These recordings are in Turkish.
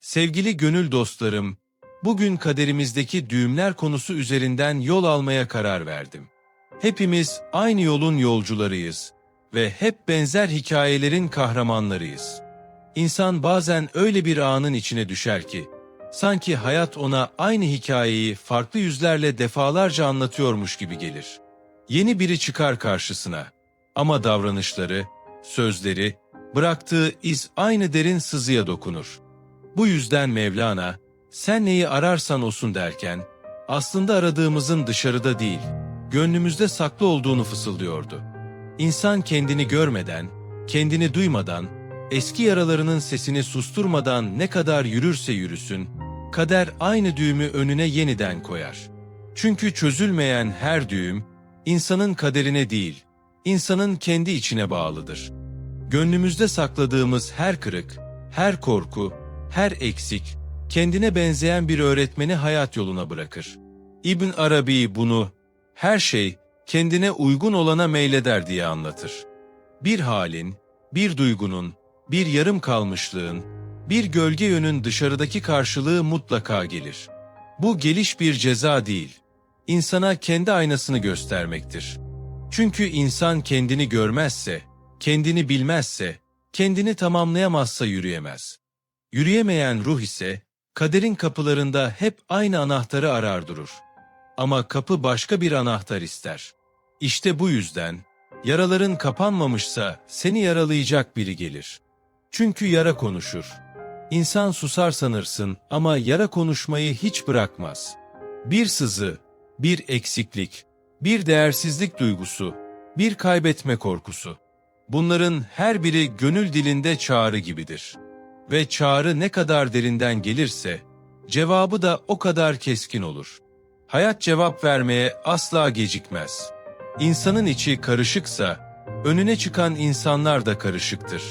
Sevgili gönül dostlarım, bugün kaderimizdeki düğümler konusu üzerinden yol almaya karar verdim. Hepimiz aynı yolun yolcularıyız ve hep benzer hikayelerin kahramanlarıyız. İnsan bazen öyle bir anın içine düşer ki, sanki hayat ona aynı hikayeyi farklı yüzlerle defalarca anlatıyormuş gibi gelir. Yeni biri çıkar karşısına ama davranışları, sözleri, bıraktığı iz aynı derin sızıya dokunur. Bu yüzden Mevlana, sen neyi ararsan olsun derken, aslında aradığımızın dışarıda değil, gönlümüzde saklı olduğunu fısıldıyordu. İnsan kendini görmeden, kendini duymadan, eski yaralarının sesini susturmadan ne kadar yürürse yürüsün, kader aynı düğümü önüne yeniden koyar. Çünkü çözülmeyen her düğüm, insanın kaderine değil, insanın kendi içine bağlıdır. Gönlümüzde sakladığımız her kırık, her korku, her eksik, kendine benzeyen bir öğretmeni hayat yoluna bırakır. İbn Arabi bunu, her şey kendine uygun olana meyleder diye anlatır. Bir halin, bir duygunun, bir yarım kalmışlığın, bir gölge yönün dışarıdaki karşılığı mutlaka gelir. Bu geliş bir ceza değil, insana kendi aynasını göstermektir. Çünkü insan kendini görmezse, kendini bilmezse, kendini tamamlayamazsa yürüyemez. Yürüyemeyen ruh ise kaderin kapılarında hep aynı anahtarı arar durur. Ama kapı başka bir anahtar ister. İşte bu yüzden yaraların kapanmamışsa seni yaralayacak biri gelir. Çünkü yara konuşur. İnsan susar sanırsın ama yara konuşmayı hiç bırakmaz. Bir sızı, bir eksiklik, bir değersizlik duygusu, bir kaybetme korkusu. Bunların her biri gönül dilinde çağrı gibidir. Ve çağrı ne kadar derinden gelirse, cevabı da o kadar keskin olur. Hayat cevap vermeye asla gecikmez. İnsanın içi karışıksa, önüne çıkan insanlar da karışıktır.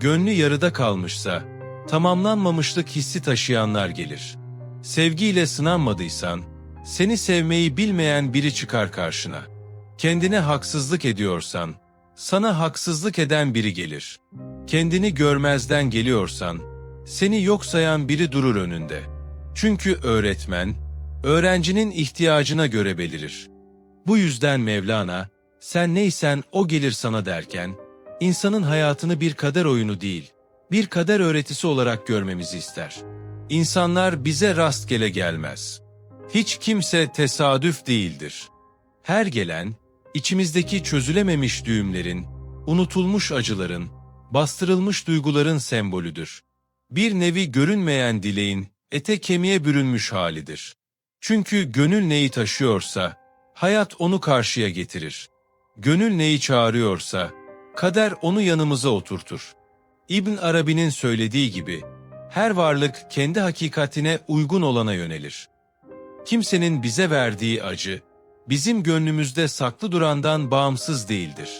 Gönlü yarıda kalmışsa, tamamlanmamışlık hissi taşıyanlar gelir. Sevgiyle sınanmadıysan, seni sevmeyi bilmeyen biri çıkar karşına. Kendine haksızlık ediyorsan, sana haksızlık eden biri gelir. Kendini görmezden geliyorsan, seni yok sayan biri durur önünde. Çünkü öğretmen, öğrencinin ihtiyacına göre belirir. Bu yüzden Mevlana, sen neysen o gelir sana derken, insanın hayatını bir kader oyunu değil, bir kader öğretisi olarak görmemizi ister. İnsanlar bize rastgele gelmez. Hiç kimse tesadüf değildir. Her gelen, içimizdeki çözülememiş düğümlerin, unutulmuş acıların, bastırılmış duyguların sembolüdür. Bir nevi görünmeyen dileğin, ete kemiğe bürünmüş halidir. Çünkü gönül neyi taşıyorsa, hayat onu karşıya getirir. Gönül neyi çağırıyorsa, kader onu yanımıza oturtur. İbn Arabi'nin söylediği gibi, her varlık kendi hakikatine uygun olana yönelir. Kimsenin bize verdiği acı, bizim gönlümüzde saklı durandan bağımsız değildir.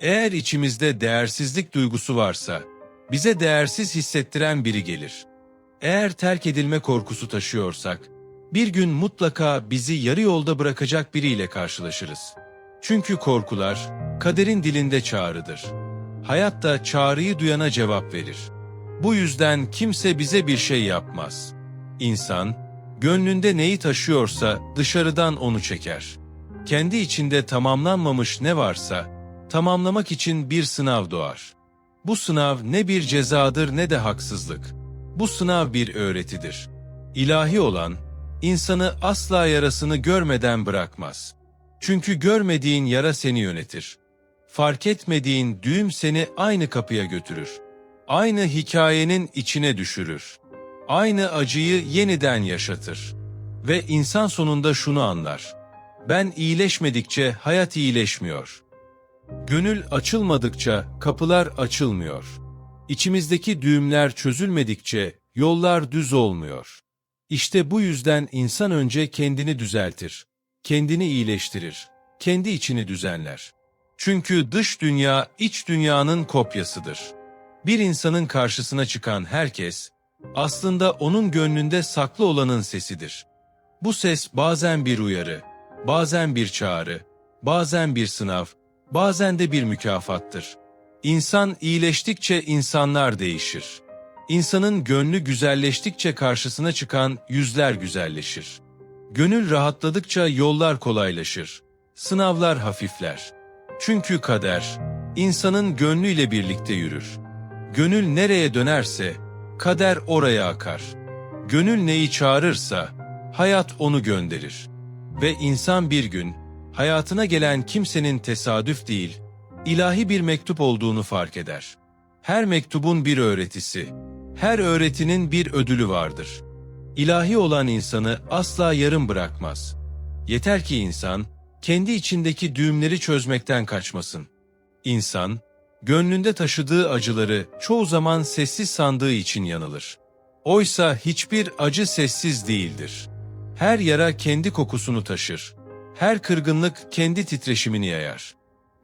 Eğer içimizde değersizlik duygusu varsa, bize değersiz hissettiren biri gelir. Eğer terk edilme korkusu taşıyorsak, bir gün mutlaka bizi yarı yolda bırakacak biriyle karşılaşırız. Çünkü korkular, kaderin dilinde çağrıdır. Hayat da çağrıyı duyana cevap verir. Bu yüzden kimse bize bir şey yapmaz. İnsan, gönlünde neyi taşıyorsa dışarıdan onu çeker. Kendi içinde tamamlanmamış ne varsa, tamamlamak için bir sınav doğar. Bu sınav ne bir cezadır ne de haksızlık. Bu sınav bir öğretidir. İlahi olan, insanı asla yarasını görmeden bırakmaz. Çünkü görmediğin yara seni yönetir. Fark etmediğin düğüm seni aynı kapıya götürür. Aynı hikayenin içine düşürür. Aynı acıyı yeniden yaşatır. Ve insan sonunda şunu anlar. Ben iyileşmedikçe hayat iyileşmiyor. Gönül açılmadıkça kapılar açılmıyor. İçimizdeki düğümler çözülmedikçe yollar düz olmuyor. İşte bu yüzden insan önce kendini düzeltir, kendini iyileştirir, kendi içini düzenler. Çünkü dış dünya iç dünyanın kopyasıdır. Bir insanın karşısına çıkan herkes, aslında onun gönlünde saklı olanın sesidir. Bu ses bazen bir uyarı, bazen bir çağrı, bazen bir sınav, bazen de bir mükafattır. İnsan iyileştikçe insanlar değişir. İnsanın gönlü güzelleştikçe karşısına çıkan yüzler güzelleşir. Gönül rahatladıkça yollar kolaylaşır. Sınavlar hafifler. Çünkü kader, insanın gönlüyle birlikte yürür. Gönül nereye dönerse, kader oraya akar. Gönül neyi çağırırsa, hayat onu gönderir. Ve insan bir gün, hayatına gelen kimsenin tesadüf değil, ilahi bir mektup olduğunu fark eder. Her mektubun bir öğretisi, her öğretinin bir ödülü vardır. İlahi olan insanı asla yarım bırakmaz. Yeter ki insan, kendi içindeki düğümleri çözmekten kaçmasın. İnsan, gönlünde taşıdığı acıları çoğu zaman sessiz sandığı için yanılır. Oysa hiçbir acı sessiz değildir. Her yara kendi kokusunu taşır. Her kırgınlık kendi titreşimini yayar.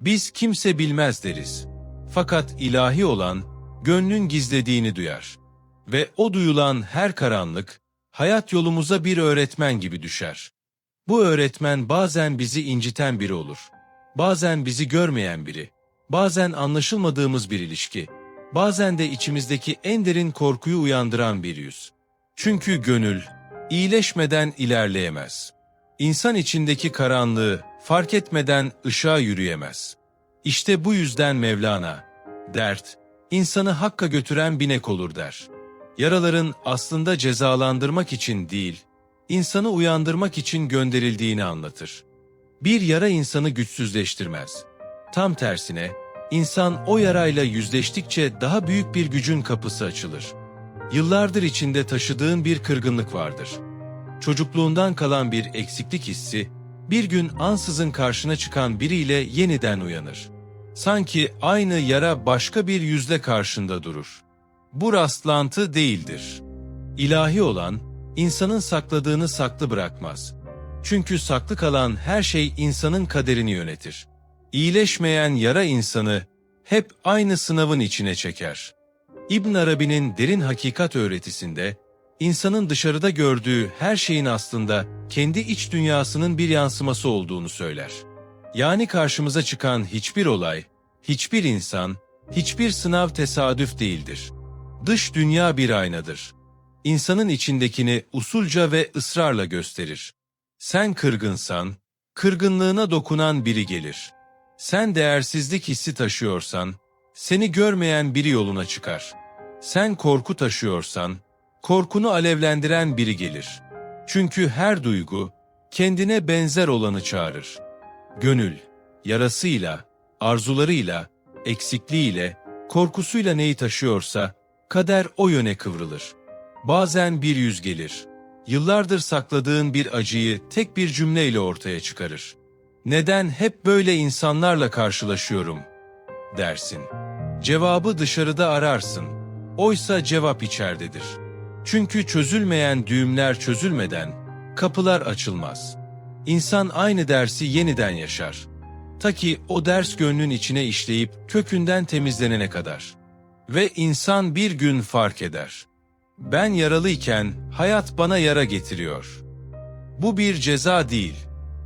Biz kimse bilmez deriz. Fakat ilahi olan, gönlün gizlediğini duyar. Ve o duyulan her karanlık, hayat yolumuza bir öğretmen gibi düşer. Bu öğretmen bazen bizi inciten biri olur. Bazen bizi görmeyen biri. Bazen anlaşılmadığımız bir ilişki. Bazen de içimizdeki en derin korkuyu uyandıran bir yüz. Çünkü gönül, iyileşmeden ilerleyemez. İnsan içindeki karanlığı fark etmeden ışığa yürüyemez. İşte bu yüzden Mevlana, dert, insanı hakka götüren binek olur der. Yaraların aslında cezalandırmak için değil, insanı uyandırmak için gönderildiğini anlatır. Bir yara insanı güçsüzleştirmez. Tam tersine, insan o yarayla yüzleştikçe daha büyük bir gücün kapısı açılır. Yıllardır içinde taşıdığın bir kırgınlık vardır. Çocukluğundan kalan bir eksiklik hissi, bir gün ansızın karşına çıkan biriyle yeniden uyanır. Sanki aynı yara başka bir yüzle karşında durur. Bu rastlantı değildir. İlahi olan, insanın sakladığını saklı bırakmaz. Çünkü saklı kalan her şey insanın kaderini yönetir. İyileşmeyen yara insanı hep aynı sınavın içine çeker. İbn Arabi'nin derin hakikat öğretisinde, insanın dışarıda gördüğü her şeyin aslında kendi iç dünyasının bir yansıması olduğunu söyler. Yani karşımıza çıkan hiçbir olay, hiçbir insan, hiçbir sınav tesadüf değildir. Dış dünya bir aynadır. İnsanın içindekini usulca ve ısrarla gösterir. Sen kırgınsan, kırgınlığına dokunan biri gelir. Sen değersizlik hissi taşıyorsan, seni görmeyen biri yoluna çıkar. Sen korku taşıyorsan, korkunu alevlendiren biri gelir. Çünkü her duygu, kendine benzer olanı çağırır. Gönül, yarasıyla, arzularıyla, eksikliğiyle, korkusuyla neyi taşıyorsa, kader o yöne kıvrılır. Bazen bir yüz gelir. Yıllardır sakladığın bir acıyı tek bir cümleyle ortaya çıkarır. Neden hep böyle insanlarla karşılaşıyorum? dersin. Cevabı dışarıda ararsın. Oysa cevap içerdedir. Çünkü çözülmeyen düğümler çözülmeden kapılar açılmaz. İnsan aynı dersi yeniden yaşar. Ta ki o ders gönlün içine işleyip kökünden temizlenene kadar. Ve insan bir gün fark eder. Ben yaralıyken hayat bana yara getiriyor. Bu bir ceza değil,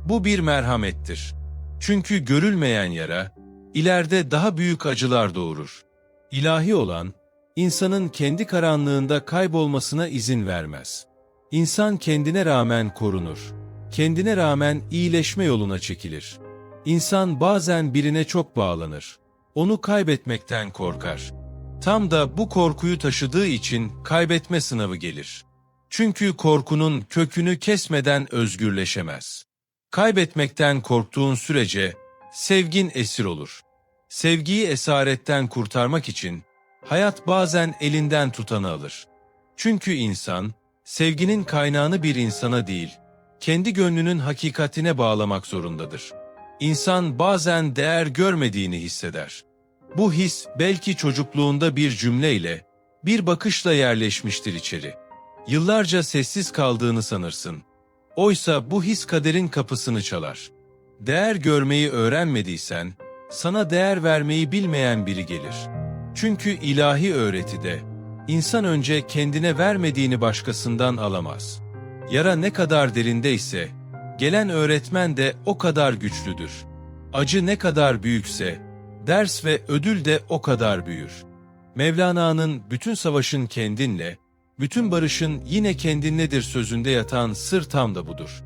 bu bir merhamettir. Çünkü görülmeyen yara, ileride daha büyük acılar doğurur. İlahi olan, insanın kendi karanlığında kaybolmasına izin vermez. İnsan kendine rağmen korunur. Kendine rağmen iyileşme yoluna çekilir. İnsan bazen birine çok bağlanır. Onu kaybetmekten korkar. Tam da bu korkuyu taşıdığı için kaybetme sınavı gelir. Çünkü korkunun kökünü kesmeden özgürleşemez. Kaybetmekten korktuğun sürece sevgin esir olur. Sevgiyi esaretten kurtarmak için hayat bazen elinden tutanı alır. Çünkü insan, sevginin kaynağını bir insana değil, kendi gönlünün hakikatine bağlamak zorundadır. İnsan bazen değer görmediğini hisseder. Bu his belki çocukluğunda bir cümleyle, bir bakışla yerleşmiştir içeri. Yıllarca sessiz kaldığını sanırsın. Oysa bu his kaderin kapısını çalar. Değer görmeyi öğrenmediysen, sana değer vermeyi bilmeyen biri gelir. Çünkü ilahi öğretide, insan önce kendine vermediğini başkasından alamaz. Yara ne kadar derindeyse, gelen öğretmen de o kadar güçlüdür. Acı ne kadar büyükse, ders ve ödül de o kadar büyür. Mevlana'nın bütün savaşın kendinle, bütün barışın yine kendinledir sözünde yatan sır tam da budur.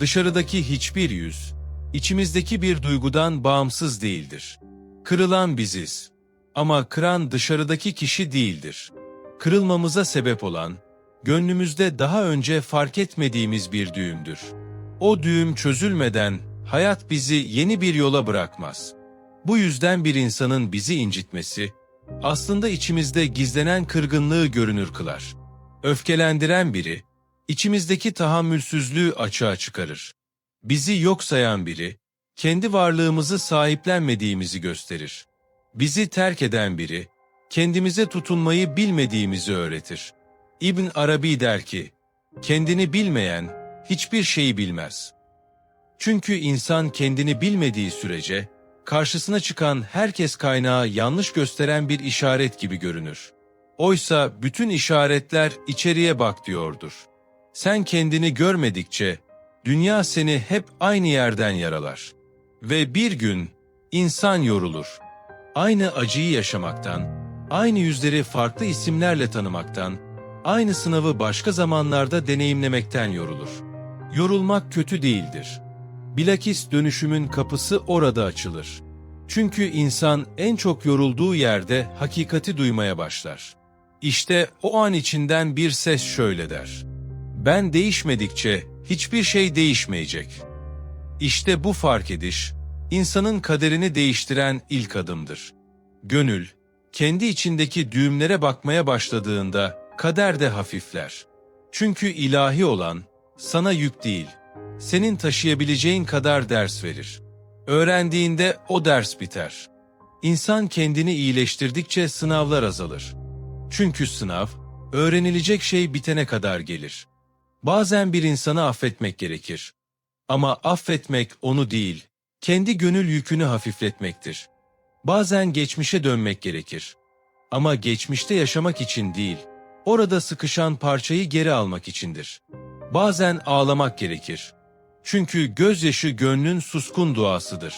Dışarıdaki hiçbir yüz, içimizdeki bir duygudan bağımsız değildir. Kırılan biziz. Ama kıran dışarıdaki kişi değildir. Kırılmamıza sebep olan, gönlümüzde daha önce fark etmediğimiz bir düğümdür. O düğüm çözülmeden hayat bizi yeni bir yola bırakmaz. Bu yüzden bir insanın bizi incitmesi, aslında içimizde gizlenen kırgınlığı görünür kılar. Öfkelendiren biri, içimizdeki tahammülsüzlüğü açığa çıkarır. Bizi yok sayan biri, kendi varlığımızı sahiplenmediğimizi gösterir. Bizi terk eden biri, kendimize tutunmayı bilmediğimizi öğretir. İbn Arabi der ki, kendini bilmeyen hiçbir şeyi bilmez. Çünkü insan kendini bilmediği sürece, karşısına çıkan herkes kaynağı yanlış gösteren bir işaret gibi görünür. Oysa bütün işaretler içeriye bak diyordur. Sen kendini görmedikçe, dünya seni hep aynı yerden yaralar. Ve bir gün, insan yorulur. Aynı acıyı yaşamaktan, aynı yüzleri farklı isimlerle tanımaktan, aynı sınavı başka zamanlarda deneyimlemekten yorulur. Yorulmak kötü değildir. Bilakis dönüşümün kapısı orada açılır. Çünkü insan en çok yorulduğu yerde hakikati duymaya başlar. İşte o an içinden bir ses şöyle der. Ben değişmedikçe hiçbir şey değişmeyecek. İşte bu fark ediş, insanın kaderini değiştiren ilk adımdır. Gönül, kendi içindeki düğümlere bakmaya başladığında kader de hafifler. Çünkü ilahi olan sana yük değil, senin taşıyabileceğin kadar ders verir. Öğrendiğinde o ders biter. İnsan kendini iyileştirdikçe sınavlar azalır. Çünkü sınav, öğrenilecek şey bitene kadar gelir. Bazen bir insanı affetmek gerekir. Ama affetmek onu değil, kendi gönül yükünü hafifletmektir. Bazen geçmişe dönmek gerekir. Ama geçmişte yaşamak için değil, orada sıkışan parçayı geri almak içindir. Bazen ağlamak gerekir. Çünkü gözyaşı gönlün suskun duasıdır.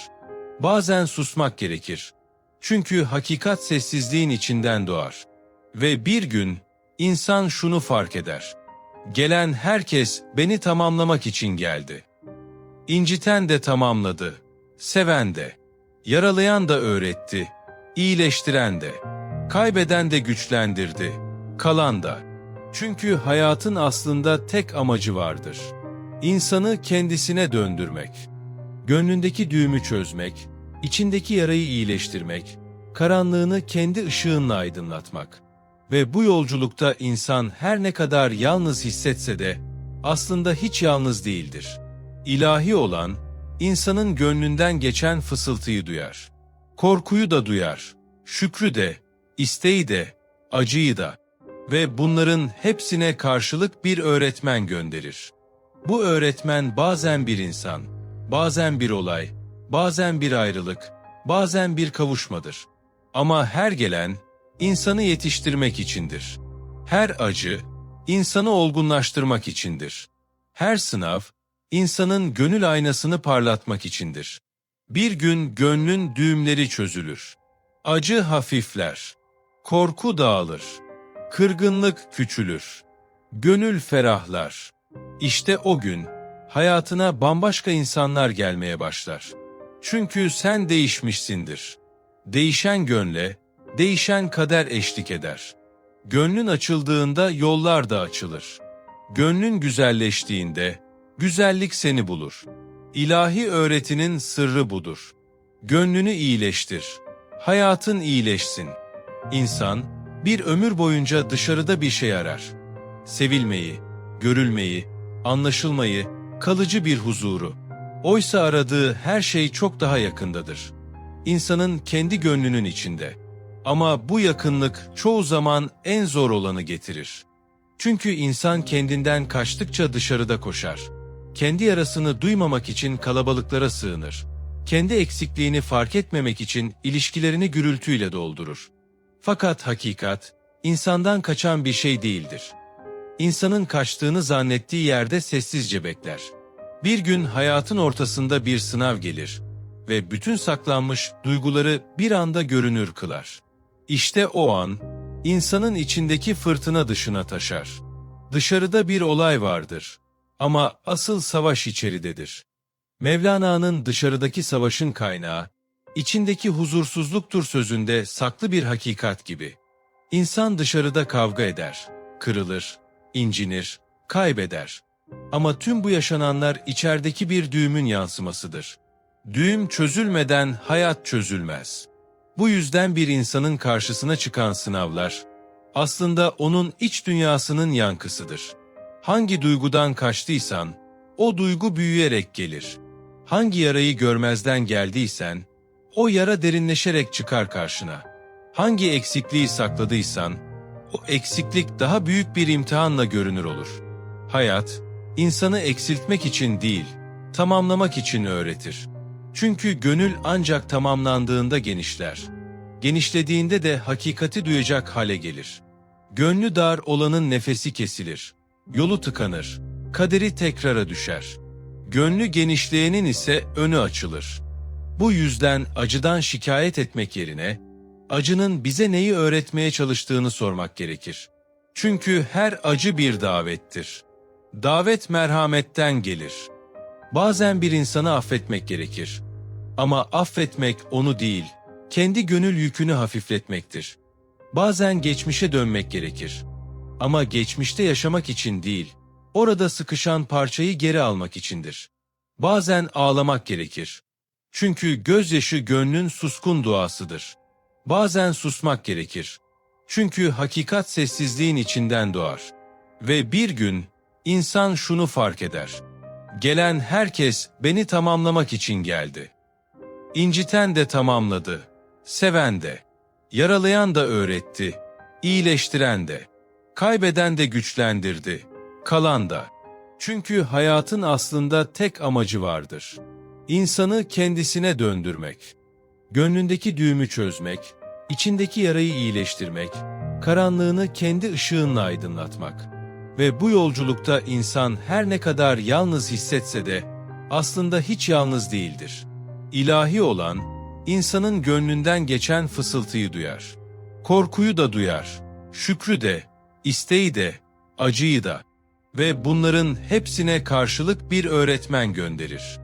Bazen susmak gerekir. Çünkü hakikat sessizliğin içinden doğar. Ve bir gün insan şunu fark eder. Gelen herkes beni tamamlamak için geldi. İnciten de tamamladı, seven de, yaralayan da öğretti, iyileştiren de, kaybeden de güçlendirdi, kalan da. Çünkü hayatın aslında tek amacı vardır. İnsanı kendisine döndürmek, gönlündeki düğümü çözmek, içindeki yarayı iyileştirmek, karanlığını kendi ışığınla aydınlatmak. Ve bu yolculukta insan her ne kadar yalnız hissetse de aslında hiç yalnız değildir. İlahi olan, insanın gönlünden geçen fısıltıyı duyar. Korkuyu da duyar, şükrü de, isteği de, acıyı da ve bunların hepsine karşılık bir öğretmen gönderir. Bu öğretmen bazen bir insan, bazen bir olay, bazen bir ayrılık, bazen bir kavuşmadır. Ama her gelen, insanı yetiştirmek içindir. Her acı, insanı olgunlaştırmak içindir. Her sınav, insanın gönül aynasını parlatmak içindir. Bir gün gönlün düğümleri çözülür. Acı hafifler. Korku dağılır. Kırgınlık küçülür. Gönül ferahlar. İşte o gün hayatına bambaşka insanlar gelmeye başlar. Çünkü sen değişmişsindir. Değişen gönle, değişen kader eşlik eder. Gönlün açıldığında yollar da açılır. Gönlün güzelleştiğinde güzellik seni bulur. İlahi öğretinin sırrı budur. Gönlünü iyileştir. Hayatın iyileşsin. İnsan bir ömür boyunca dışarıda bir şey arar. Sevilmeyi, görülmeyi, anlaşılmayı, kalıcı bir huzuru. Oysa aradığı her şey çok daha yakındadır. İnsanın kendi gönlünün içinde. Ama bu yakınlık çoğu zaman en zor olanı getirir. Çünkü insan kendinden kaçtıkça dışarıda koşar. Kendi yarasını duymamak için kalabalıklara sığınır. Kendi eksikliğini fark etmemek için ilişkilerini gürültüyle doldurur. Fakat hakikat, insandan kaçan bir şey değildir. İnsanın kaçtığını zannettiği yerde sessizce bekler. Bir gün hayatın ortasında bir sınav gelir ve bütün saklanmış duyguları bir anda görünür kılar. İşte o an insanın içindeki fırtına dışına taşar. Dışarıda bir olay vardır ama asıl savaş içeridedir. Mevlana'nın dışarıdaki savaşın kaynağı, içindeki huzursuzluktur sözünde saklı bir hakikat gibi. İnsan dışarıda kavga eder, kırılır, incinir, kaybeder. Ama tüm bu yaşananlar içerideki bir düğümün yansımasıdır. Düğüm çözülmeden hayat çözülmez. Bu yüzden bir insanın karşısına çıkan sınavlar, aslında onun iç dünyasının yankısıdır. Hangi duygudan kaçtıysan, o duygu büyüyerek gelir. Hangi yarayı görmezden geldiysen, o yara derinleşerek çıkar karşına. Hangi eksikliği sakladıysan, o eksiklik daha büyük bir imtihanla görünür olur. Hayat, insanı eksiltmek için değil, tamamlamak için öğretir. Çünkü gönül ancak tamamlandığında genişler. Genişlediğinde de hakikati duyacak hale gelir. Gönlü dar olanın nefesi kesilir. Yolu tıkanır. Kaderi tekrara düşer. Gönlü genişleyenin ise önü açılır. Bu yüzden acıdan şikayet etmek yerine, acının bize neyi öğretmeye çalıştığını sormak gerekir. Çünkü her acı bir davettir. Davet merhametten gelir. Bazen bir insanı affetmek gerekir. Ama affetmek onu değil, kendi gönül yükünü hafifletmektir. Bazen geçmişe dönmek gerekir. Ama geçmişte yaşamak için değil, orada sıkışan parçayı geri almak içindir. Bazen ağlamak gerekir. Çünkü gözyaşı gönlün suskun duasıdır. Bazen susmak gerekir. Çünkü hakikat sessizliğin içinden doğar. Ve bir gün insan şunu fark eder. Gelen herkes beni tamamlamak için geldi. İnciten de tamamladı, seven de, yaralayan da öğretti, iyileştiren de, kaybeden de güçlendirdi, kalan da. Çünkü hayatın aslında tek amacı vardır. İnsanı kendisine döndürmek, gönlündeki düğümü çözmek, içindeki yarayı iyileştirmek, karanlığını kendi ışığınla aydınlatmak. Ve bu yolculukta insan her ne kadar yalnız hissetse de aslında hiç yalnız değildir. İlahi olan, insanın gönlünden geçen fısıltıyı duyar. Korkuyu da duyar, şükrü de, isteği de, acıyı da ve bunların hepsine karşılık bir öğretmen gönderir.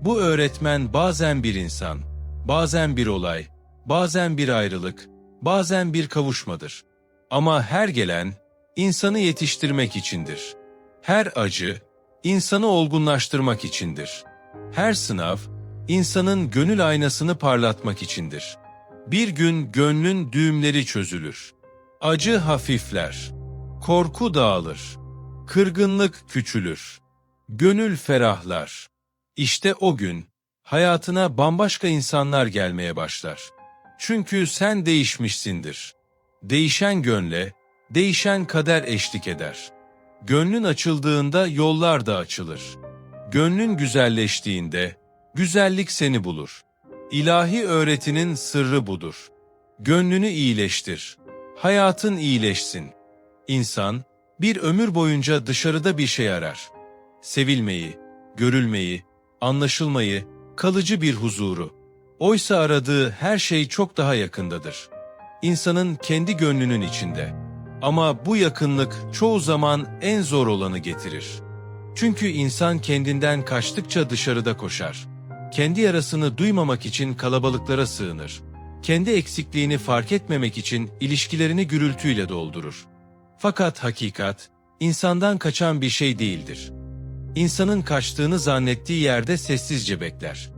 Bu öğretmen bazen bir insan, bazen bir olay, bazen bir ayrılık, bazen bir kavuşmadır. Ama her gelen, insanı yetiştirmek içindir. Her acı, insanı olgunlaştırmak içindir. Her sınav, insanın gönül aynasını parlatmak içindir. Bir gün gönlün düğümleri çözülür. Acı hafifler. Korku dağılır. Kırgınlık küçülür. Gönül ferahlar. İşte o gün hayatına bambaşka insanlar gelmeye başlar. Çünkü sen değişmişsindir. Değişen gönle, değişen kader eşlik eder. Gönlün açıldığında yollar da açılır. Gönlün güzelleştiğinde güzellik seni bulur. İlahi öğretinin sırrı budur. Gönlünü iyileştir. Hayatın iyileşsin. İnsan bir ömür boyunca dışarıda bir şey arar. Sevilmeyi, görülmeyi, anlaşılmayı, kalıcı bir huzuru. Oysa aradığı her şey çok daha yakındadır. İnsanın kendi gönlünün içinde. Ama bu yakınlık çoğu zaman en zor olanı getirir. Çünkü insan kendinden kaçtıkça dışarıda koşar. Kendi yarasını duymamak için kalabalıklara sığınır. Kendi eksikliğini fark etmemek için ilişkilerini gürültüyle doldurur. Fakat hakikat, insandan kaçan bir şey değildir. İnsanın kaçtığını zannettiği yerde sessizce bekler.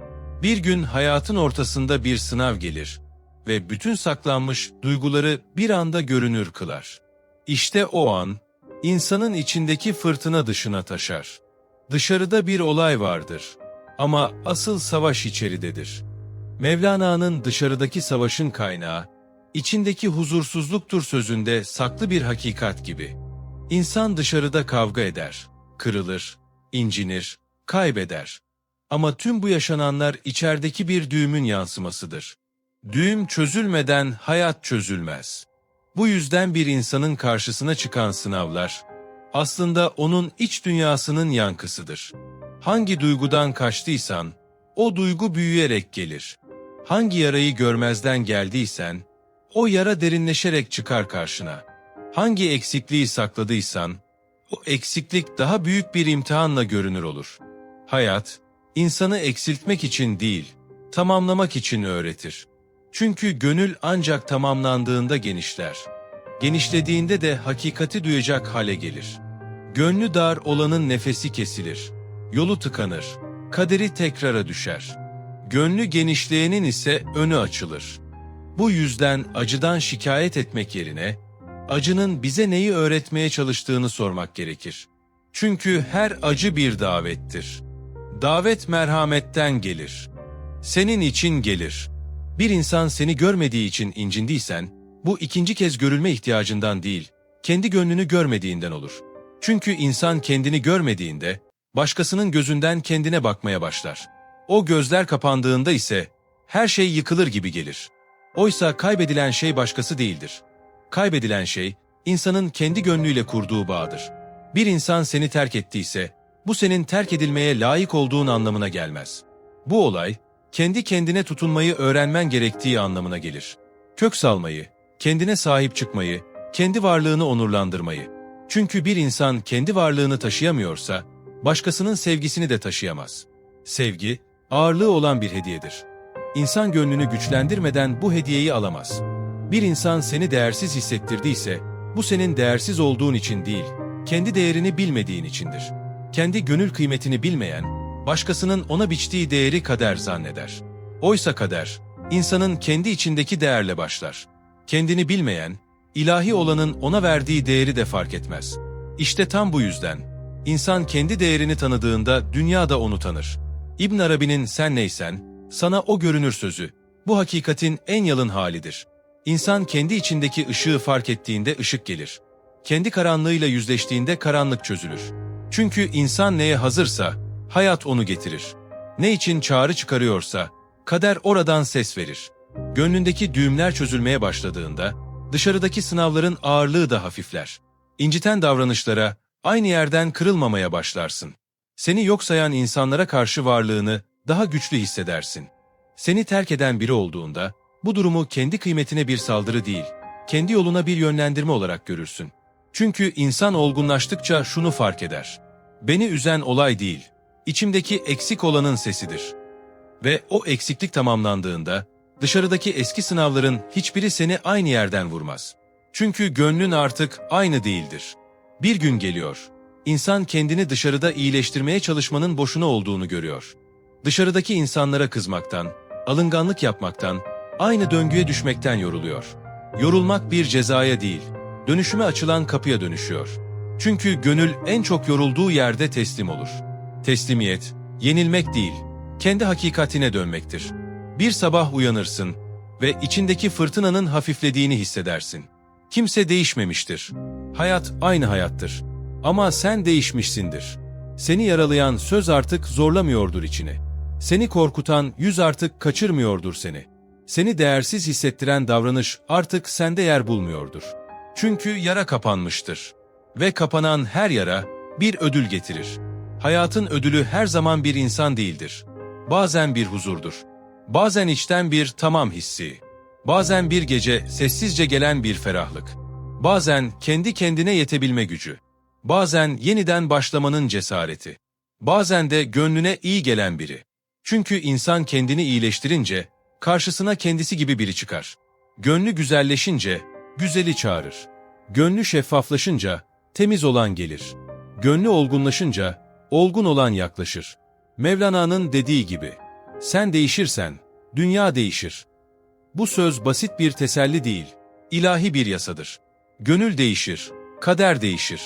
Bir gün hayatın ortasında bir sınav gelir ve bütün saklanmış duyguları bir anda görünür kılar. İşte o an, insanın içindeki fırtına dışına taşar. Dışarıda bir olay vardır ama asıl savaş içeridedir. Mevlana'nın dışarıdaki savaşın kaynağı, içindeki huzursuzluktur sözünde saklı bir hakikat gibi. İnsan dışarıda kavga eder, kırılır, incinir, kaybeder. Ama tüm bu yaşananlar içerideki bir düğümün yansımasıdır. Düğüm çözülmeden hayat çözülmez. Bu yüzden bir insanın karşısına çıkan sınavlar, aslında onun iç dünyasının yankısıdır. Hangi duygudan kaçtıysan, o duygu büyüyerek gelir. Hangi yarayı görmezden geldiysen, o yara derinleşerek çıkar karşına. Hangi eksikliği sakladıysan, o eksiklik daha büyük bir imtihanla görünür olur. Hayat, insanı eksiltmek için değil, tamamlamak için öğretir. Çünkü gönül ancak tamamlandığında genişler. Genişlediğinde de hakikati duyacak hale gelir. Gönlü dar olanın nefesi kesilir. Yolu tıkanır. Kaderi tekrara düşer. Gönlü genişleyenin ise önü açılır. Bu yüzden acıdan şikayet etmek yerine, acının bize neyi öğretmeye çalıştığını sormak gerekir. Çünkü her acı bir davettir. Davet merhametten gelir. Senin için gelir. Bir insan seni görmediği için incindiysen, bu ikinci kez görülme ihtiyacından değil, kendi gönlünü görmediğinden olur. Çünkü insan kendini görmediğinde, başkasının gözünden kendine bakmaya başlar. O gözler kapandığında ise, her şey yıkılır gibi gelir. Oysa kaybedilen şey başkası değildir. Kaybedilen şey, insanın kendi gönlüyle kurduğu bağdır. Bir insan seni terk ettiyse, bu senin terk edilmeye layık olduğun anlamına gelmez. Bu olay, kendi kendine tutunmayı öğrenmen gerektiği anlamına gelir. Kök salmayı, kendine sahip çıkmayı, kendi varlığını onurlandırmayı. Çünkü bir insan kendi varlığını taşıyamıyorsa, başkasının sevgisini de taşıyamaz. Sevgi, ağırlığı olan bir hediyedir. İnsan gönlünü güçlendirmeden bu hediyeyi alamaz. Bir insan seni değersiz hissettirdiyse, bu senin değersiz olduğun için değil, kendi değerini bilmediğin içindir. Kendi gönül kıymetini bilmeyen, başkasının ona biçtiği değeri kader zanneder. Oysa kader, insanın kendi içindeki değerle başlar. Kendini bilmeyen, ilahi olanın ona verdiği değeri de fark etmez. İşte tam bu yüzden, insan kendi değerini tanıdığında dünya da onu tanır. İbn Arabi'nin sen neysen, sana o görünür sözü, bu hakikatin en yalın halidir. İnsan kendi içindeki ışığı fark ettiğinde ışık gelir. Kendi karanlığıyla yüzleştiğinde karanlık çözülür. Çünkü insan neye hazırsa, hayat onu getirir. Ne için çağrı çıkarıyorsa, kader oradan ses verir. Gönlündeki düğümler çözülmeye başladığında, dışarıdaki sınavların ağırlığı da hafifler. İnciten davranışlara, aynı yerden kırılmamaya başlarsın. Seni yok sayan insanlara karşı varlığını daha güçlü hissedersin. Seni terk eden biri olduğunda, bu durumu kendi kıymetine bir saldırı değil, kendi yoluna bir yönlendirme olarak görürsün. Çünkü insan olgunlaştıkça şunu fark eder. Beni üzen olay değil, içimdeki eksik olanın sesidir. Ve o eksiklik tamamlandığında, dışarıdaki eski sınavların hiçbiri seni aynı yerden vurmaz. Çünkü gönlün artık aynı değildir. Bir gün geliyor, insan kendini dışarıda iyileştirmeye çalışmanın boşuna olduğunu görüyor. Dışarıdaki insanlara kızmaktan, alınganlık yapmaktan, aynı döngüye düşmekten yoruluyor. Yorulmak bir cezaya değil, dönüşüme açılan kapıya dönüşüyor. Çünkü gönül en çok yorulduğu yerde teslim olur. Teslimiyet, yenilmek değil, kendi hakikatine dönmektir. Bir sabah uyanırsın ve içindeki fırtınanın hafiflediğini hissedersin. Kimse değişmemiştir. Hayat aynı hayattır. Ama sen değişmişsindir. Seni yaralayan söz artık zorlamıyordur içini. Seni korkutan yüz artık kaçırmıyordur seni. Seni değersiz hissettiren davranış artık sende yer bulmuyordur. Çünkü yara kapanmıştır. Ve kapanan her yara bir ödül getirir. Hayatın ödülü her zaman bir insan değildir. Bazen bir huzurdur. Bazen içten bir tamam hissi. Bazen bir gece sessizce gelen bir ferahlık. Bazen kendi kendine yetebilme gücü. Bazen yeniden başlamanın cesareti. Bazen de gönlüne iyi gelen biri. Çünkü insan kendini iyileştirince karşısına kendisi gibi biri çıkar. Gönlü güzelleşince güzeli çağırır. Gönlü şeffaflaşınca temiz olan gelir. Gönlü olgunlaşınca olgun olan yaklaşır. Mevlana'nın dediği gibi, sen değişirsen dünya değişir. Bu söz basit bir teselli değil, ilahi bir yasadır. Gönül değişir, kader değişir.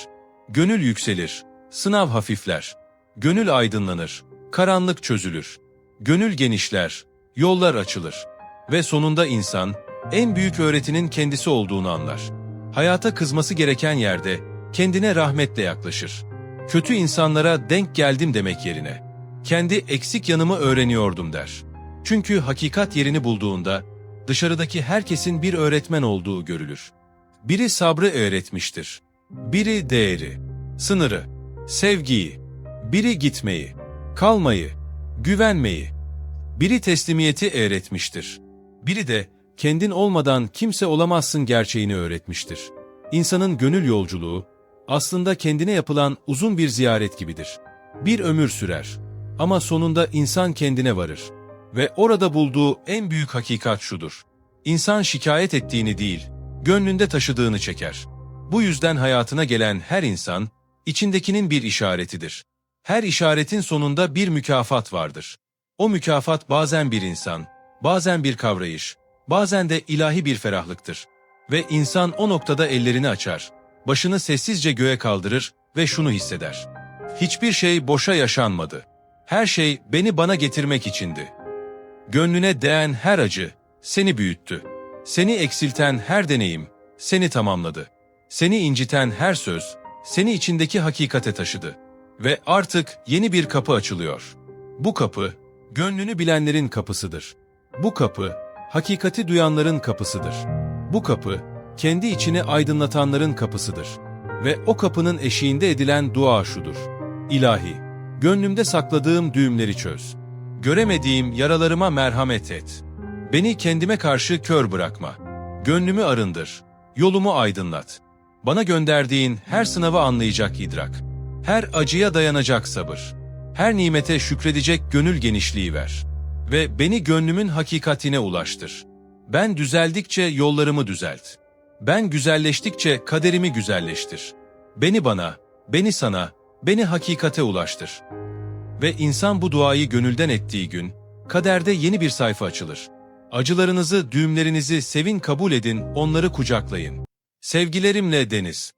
Gönül yükselir, sınav hafifler. Gönül aydınlanır, karanlık çözülür. Gönül genişler, yollar açılır. Ve sonunda insan, en büyük öğretinin kendisi olduğunu anlar. Hayata kızması gereken yerde, kendine rahmetle yaklaşır. Kötü insanlara denk geldim demek yerine, kendi eksik yanımı öğreniyordum der. Çünkü hakikat yerini bulduğunda, dışarıdaki herkesin bir öğretmen olduğu görülür. Biri sabrı öğretmiştir. Biri değeri, sınırı, sevgiyi, biri gitmeyi, kalmayı, güvenmeyi, biri teslimiyeti öğretmiştir. Biri de kendin olmadan kimse olamazsın gerçeğini öğretmiştir. İnsanın gönül yolculuğu, aslında kendine yapılan uzun bir ziyaret gibidir. Bir ömür sürer ama sonunda insan kendine varır. Ve orada bulduğu en büyük hakikat şudur. İnsan şikayet ettiğini değil, gönlünde taşıdığını çeker. Bu yüzden hayatına gelen her insan, içindekinin bir işaretidir. Her işaretin sonunda bir mükafat vardır. O mükafat bazen bir insan, bazen bir kavrayış, bazen de ilahi bir ferahlıktır. Ve insan o noktada ellerini açar, başını sessizce göğe kaldırır ve şunu hisseder. Hiçbir şey boşa yaşanmadı. Her şey beni bana getirmek içindi. Gönlüne değen her acı seni büyüttü. Seni eksilten her deneyim seni tamamladı. Seni inciten her söz seni içindeki hakikate taşıdı. Ve artık yeni bir kapı açılıyor. Bu kapı gönlünü bilenlerin kapısıdır. Bu kapı hakikati duyanların kapısıdır. Bu kapı kendi içini aydınlatanların kapısıdır. Ve o kapının eşiğinde edilen dua şudur. İlahi, gönlümde sakladığım düğümleri çöz. Göremediğim yaralarıma merhamet et. Beni kendime karşı kör bırakma. Gönlümü arındır. Yolumu aydınlat. Bana gönderdiğin her sınavı anlayacak idrak. Her acıya dayanacak sabır. Her nimete şükredecek gönül genişliği ver. Ve beni gönlümün hakikatine ulaştır. Ben düzeldikçe yollarımı düzelt. Ben güzelleştikçe kaderimi güzelleştir. Beni bana, beni sana, beni hakikate ulaştır. Ve insan bu duayı gönülden ettiği gün, kaderde yeni bir sayfa açılır. Acılarınızı, düğümlerinizi sevin kabul edin, onları kucaklayın. Sevgilerimle Deniz.